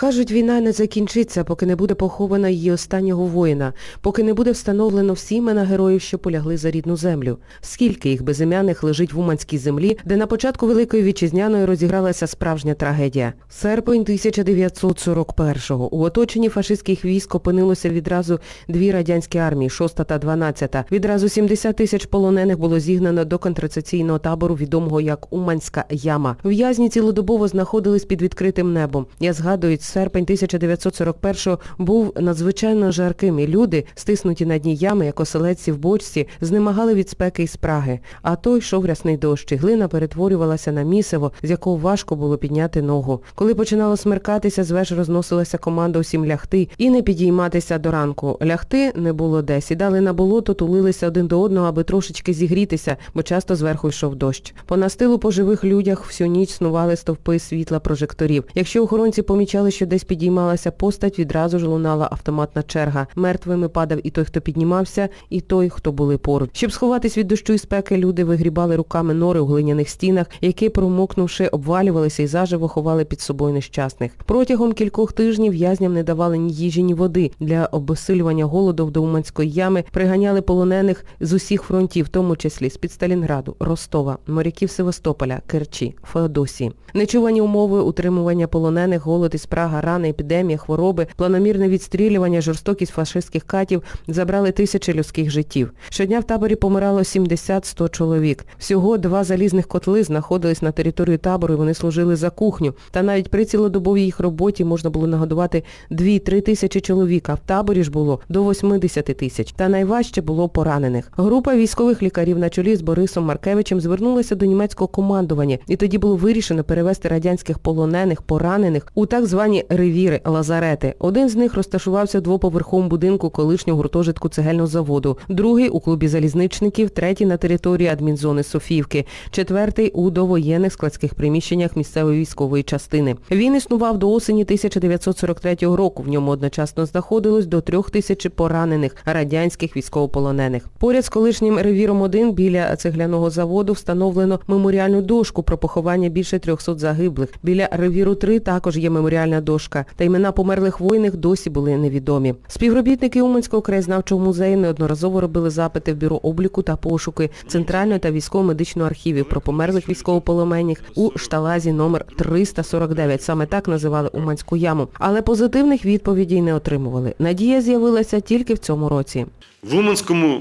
Кажуть, війна не закінчиться, поки не буде похована її останнього воїна, поки не буде встановлено всі імена героїв, що полягли за рідну землю. Скільки їх безім'яних лежить в Уманській землі, де на початку Великої Вітчизняної розігралася справжня трагедія. Серпень 1941-го. У оточенні фашистських військ опинилося відразу дві радянські армії, 6 та 12. Відразу 70 тисяч полонених було зігнано до контрацепційного табору, відомого як Уманська яма. В'язні цілодобово знаходились під відкритим небом. Я згадую, серпень 1941-го був надзвичайно жарким, і люди, стиснуті на дні ями, як оселедці в бочці, знемагали від спеки і спраги. А той йшов рясний дощ, і глина перетворювалася на місиво, з якого важко було підняти ногу. Коли починало смеркатися, з веж розносилася команда усім лягти і не підійматися до ранку. Лягти не було де. Сідали на болото, тулилися один до одного, аби трошечки зігрітися, бо часто зверху йшов дощ. По настилу по живих людях всю ніч снували стовпи світла прожекторів. Якщо охоронці помічали, що десь підіймалася постать, відразу ж лунала автоматна черга. Мертвими падав і той, хто піднімався, і той, хто були поруч. Щоб сховатись від дощу і спеки, люди вигрібали руками нори у глиняних стінах, які, промокнувши, обвалювалися і заживо ховали під собою нещасних. Протягом кількох тижнів в'язням не давали ні їжі, ні води. Для обесилювання голоду до Уманської ями приганяли полонених з усіх фронтів, в тому числі з-під Сталінграду, Ростова, моряків Севастополя, Керчі, Феодосії. Нечувані умови утримування полонених, голод і спрага, рани, епідемія, хвороби, планомірне відстрілювання, жорстокість фашистських катів забрали тисячі людських життів. Щодня в таборі помирало 70-100 чоловік. Всього два залізних котли знаходились на території табору, і вони служили за кухню. Та навіть при цілодобовій їх роботі можна було нагодувати 2-3 тисячі чоловік, а в таборі ж було до 80 тисяч. Та найважче було поранених. Група військових лікарів на чолі з Борисом Маркевичем звернулася до німецького командування, і тоді було вирішено перевести радянських полонених, поранених у так звані ревіри, лазарети. Один з них розташувався в двоповерховому будинку колишнього гуртожитку цегельного заводу, другий у клубі залізничників, третій на території адмінзони Софіївки, четвертий у довоєнних складських приміщеннях місцевої військової частини. Він існував до осені 1943 року. В ньому одночасно знаходилось до трьох тисяч поранених радянських військовополонених. Поряд з колишнім ревіром 1 біля цегляного заводу встановлено меморіальну дошку про поховання більше 300 загиблих. Біля ревіру 3 також є меморіальна дошка. Та імена померлих воїнів досі були невідомі. Співробітники Уманського краєзнавчого музею неодноразово робили запити в бюро обліку та пошуки Центрального та військово-медичного архівів про померлих військовополонених у шталазі номер 349. Саме так називали Уманську яму. Але позитивних відповідей не отримували. Надія з'явилася тільки в цьому році. В Уманському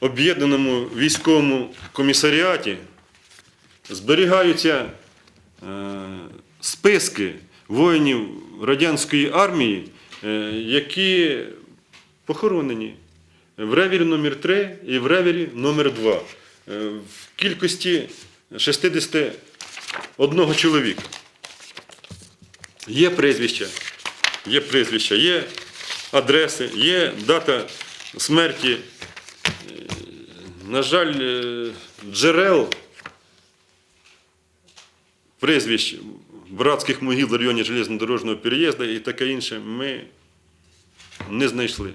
об'єднаному військовому комісаріаті зберігаються е, списки воїнів радянської армії, е, які похоронені в ревері номер 3 і в ревері номер 2 е, в кількості 61 чоловіка. Є прізвища, є прізвища, є адреси, є дата смерті. Е, На жаль, джерел прізвищ братських могил в районі железнодорожного переїзду і таке інше ми не знайшли.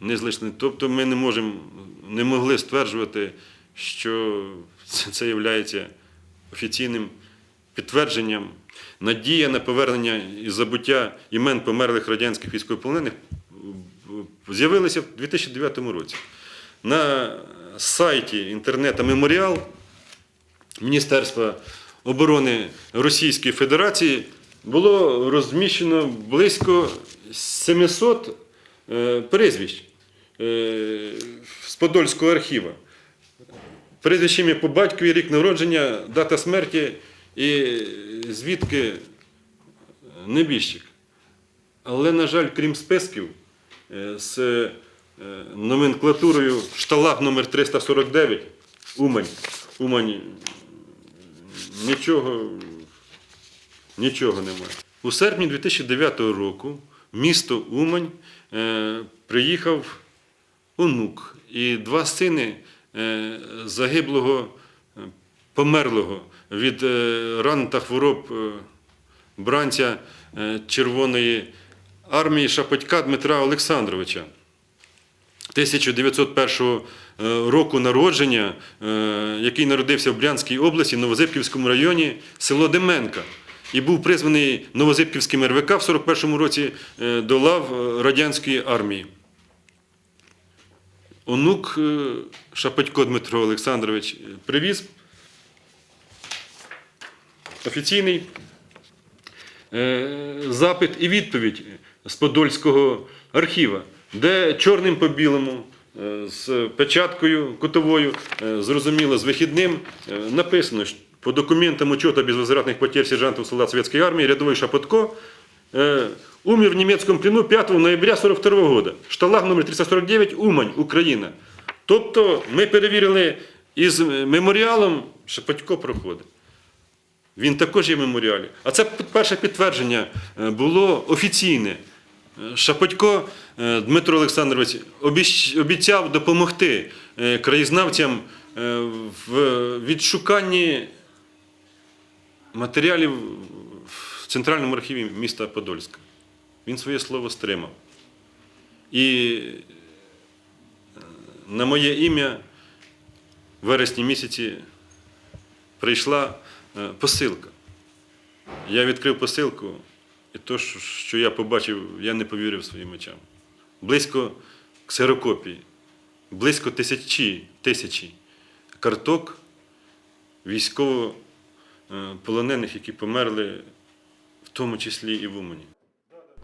Не знайшли. Тобто ми не можемо, не могли стверджувати, що це, це є офіційним підтвердженням. Надія на повернення і забуття імен померлих радянських військовополонених з'явилася в 2009 році. На сайті інтернету Меморіал Міністерства оборони Російської Федерації було розміщено близько 700 е, прізвищ е, з Подольського архіва. Прізвище ім'я по батькові, рік народження, дата смерті і звідки небіжчик. Але, на жаль, крім списків, е, з номенклатурою шталаг номер 349 Умань, Умань нічого, нічого немає. У серпні 2009 року в місто Умань е, приїхав онук і два сини е, загиблого, е, померлого від ран та хвороб бранця Червоної армії Шапотька Дмитра Олександровича. 1901 е, року народження, е, який народився в Брянській області, Новозипківському районі, село Деменка. і був призваний Новозибківським РВК в 41-му році е, до лав радянської армії. Онук Шапатько Дмитро Олександрович привіз офіційний запит і відповідь з Подольського архіва, де чорним по білому, е, з печаткою кутовою, е, зрозуміло, з вихідним, е, написано що по документам учета безвозвратных потерь сержантов солдат советской армии рядовой Шапотко умер в немецком плену 5 ноября 1942 года. Шталаг номер 349, Умань, Україна. Тобто ми перевірили із меморіалом, Шапотько проходить. Він також є в меморіалі. А це перше підтвердження було офіційне. Шапотько е, Дмитро Олександрович обіцяв допомогти е, краєзнавцям е, в відшуканні матеріалів в Центральному архіві міста Подольська. Він своє слово стримав. І на моє ім'я в вересні місяці прийшла посилка. Я відкрив посилку, і то, що- я побачив, я не повірив своїм очам. Близько ксерокопій, близько тисячі, тисячі карток військово-полонених, які померли, в тому числі і в Умані.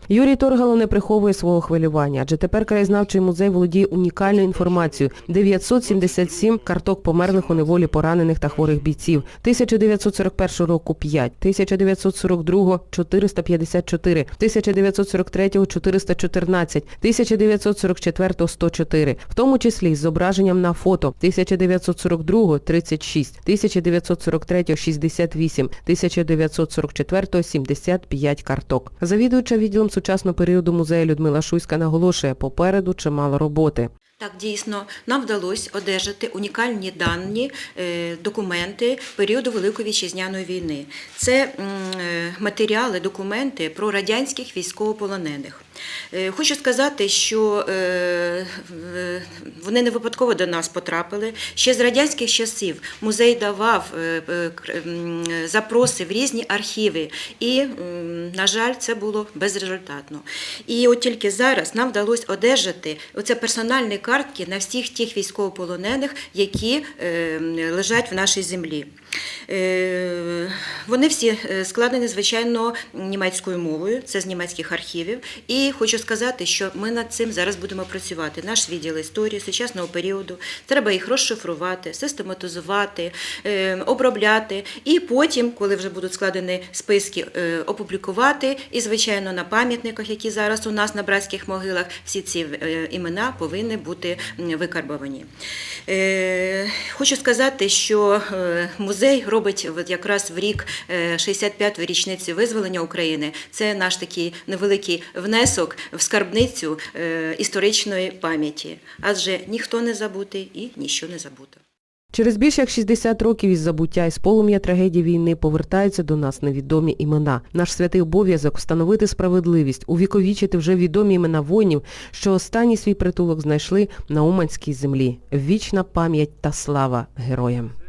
Юрій Торгало не приховує свого хвилювання, адже тепер краєзнавчий музей володіє унікальною інформацією. 977 карток померлих у неволі поранених та хворих бійців. 1941 року 5, 1942 454, 1943 414, 1944 104, в тому числі з зображенням на фото 1942 36, 1943 68, 1944 75 карток. Завідуюча відділом сучасного періоду музею Людмила Шуйська наголошує, попереду чимало роботи. Так, дійсно, нам вдалося одержати унікальні дані, е, документи періоду Великої вітчизняної війни. Це е, матеріали, документи про радянських військовополонених. Е, Хочу сказати, що е, вони не випадково до нас потрапили. Ще з радянських часів музей давав е, запроси в різні архіви, і, на жаль, це було безрезультатно. І от тільки зараз нам вдалося одержати оце персональні картки на всіх тих військовополонених, які лежать в нашій землі. Е, Вони всі е, складені, звичайно, німецькою мовою, це з німецьких архівів. І хочу сказати, що ми над цим зараз будемо працювати. Наш відділ історії сучасного періоду. Треба їх розшифрувати, систематизувати, е, обробляти. І потім, коли вже будуть складені списки, опублікувати. І, звичайно, на пам'ятниках, які зараз у нас на братських могилах, всі ці імена повинні бути викарбовані. Хочу сказати, що е, музей робить якраз в рік е, 65-ї річниці визволення України. Це наш такий невеликий внесок в скарбницю е, історичної пам'яті. Адже ніхто не забутий і ніщо не забуто. Через більш як 60 років із забуття із полум'я трагедії війни повертаються до нас невідомі імена. Наш святий обов'язок встановити справедливість, увіковічити вже відомі імена воїнів, що останній свій притулок знайшли на Уманській землі. Вічна пам'ять та слава героям.